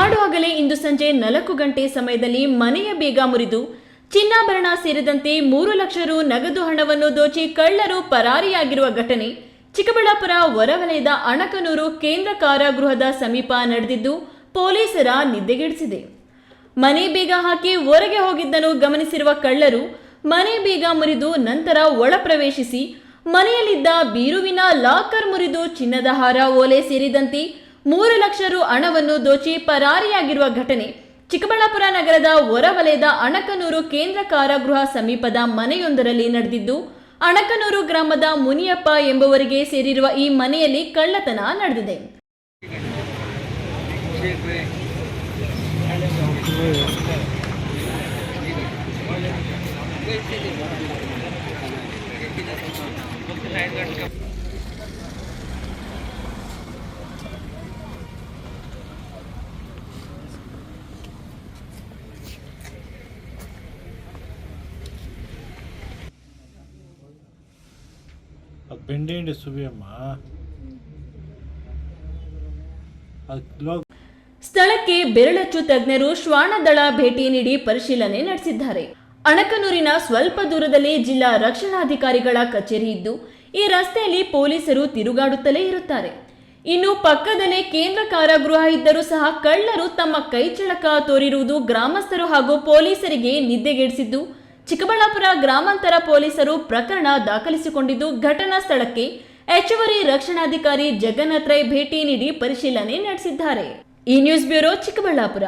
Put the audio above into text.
ಈಗಾಗಲೇ ಇಂದು ಸಂಜೆ ನಾಲ್ಕು ಗಂಟೆ ಸಮಯದಲ್ಲಿ ಮನೆಯ ಬೀಗ ಮುರಿದು, ಚಿನ್ನಾಭರಣ ಸೇರಿದಂತೆ ಮೂರು ಲಕ್ಷ ರು ನಗದು ಹಣವನ್ನು ದೋಚಿ ಕಳ್ಳರು ಪರಾರಿಯಾಗಿರುವ ಘಟನೆ ಚಿಕ್ಕಬಳ್ಳಾಪುರ ಹೊರವಲಯದ ಅಣಕನೂರು ಕೇಂದ್ರ ಕಾರಾಗೃಹದ ಸಮೀಪ ನಡೆದಿದ್ದು ಪೊಲೀಸರ ನಿದ್ದೆಗೆಡಿಸಿದೆ. ಮನೆ ಬೀಗ ಹಾಕಿ ಹೊರಗೆ ಹೋಗಿದ್ದನ್ನು ಗಮನಿಸಿರುವ ಕಳ್ಳರು ಮನೆ ಬೀಗ ಮುರಿದು ನಂತರ ಒಳ ಪ್ರವೇಶಿಸಿ, ಮನೆಯಲ್ಲಿದ್ದ ಬೀರುವಿನ ಲಾಕರ್ ಮುರಿದು ಚಿನ್ನದ ಹಾರ ಓಲೆ ಸೇರಿದಂತೆ ಮೂರು ಲಕ್ಷ ರು ಹಣವನ್ನು ದೋಚಿ ಪರಾರಿಯಾಗಿರುವ ಘಟನೆ. ಚಿಕ್ಕಬಳ್ಳಾಪುರ ನಗರದ ಹೊರವಲಯದ ಅಣಕನೂರು ಕೇಂದ್ರ ಕಾರಾಗೃಹ ಸಮೀಪದ ಮನೆಯೊಂದರಲ್ಲಿ ನಡೆದಿದ್ದು, ಅಣಕನೂರು ಗ್ರಾಮದ ಮುನಿಯಪ್ಪ ಎಂಬುವರಿಗೆ ಸೇರಿರುವ ಈ ಮನೆಯಲ್ಲಿ ಕಳ್ಳತನ ನಡೆದಿದೆ. ಅದು ಬೆಂಡೆ ಹಿಂಡೆ ಅದು ಸ್ಥಳಕ್ಕೆ ಬೆರಳಚ್ಚು ತಜ್ಞರು ಶ್ವಾನದಳ ಭೇಟಿ ನೀಡಿ ಪರಿಶೀಲನೆ ನಡೆಸಿದ್ದಾರೆ. ಅಣಕನೂರಿನ ಸ್ವಲ್ಪ ದೂರದಲ್ಲಿ ಜಿಲ್ಲಾ ರಕ್ಷಣಾಧಿಕಾರಿಗಳ ಕಚೇರಿ ಇದ್ದು, ಈ ರಸ್ತೆಯಲ್ಲಿ ಪೊಲೀಸರು ತಿರುಗಾಡುತ್ತಲೇ ಇರುತ್ತಾರೆ. ಇನ್ನು ಪಕ್ಕದಲ್ಲೇ ಕೇಂದ್ರ ಕಾರಾಗೃಹ ಇದ್ದರೂ ಸಹ ಕಳ್ಳರು ತಮ್ಮ ಕೈಚಳಕ ತೋರಿರುವುದು ಗ್ರಾಮಸ್ಥರು ಹಾಗೂ ಪೊಲೀಸರಿಗೆ ನಿದ್ದೆಗೆಡಿಸಿದ್ದು ಚಿಕ್ಕಬಳ್ಳಾಪುರ ಗ್ರಾಮಾಂತರ ಪೊಲೀಸರು ಪ್ರಕರಣ ದಾಖಲಿಸಿಕೊಂಡಿದ್ದು ಘಟನಾ ಸ್ಥಳಕ್ಕೆ ಹೆಚ್ಚುವರಿ ರಕ್ಷಣಾಧಿಕಾರಿ ಜಗನ್ನಾಥ್ ರೈ ಭೇಟಿ ನೀಡಿ ಪರಿಶೀಲನೆ ನಡೆಸಿದ್ದಾರೆ. ಈ ನ್ಯೂಸ್ ಬ್ಯೂರೋ ಚಿಕ್ಕಬಳ್ಳಾಪುರ.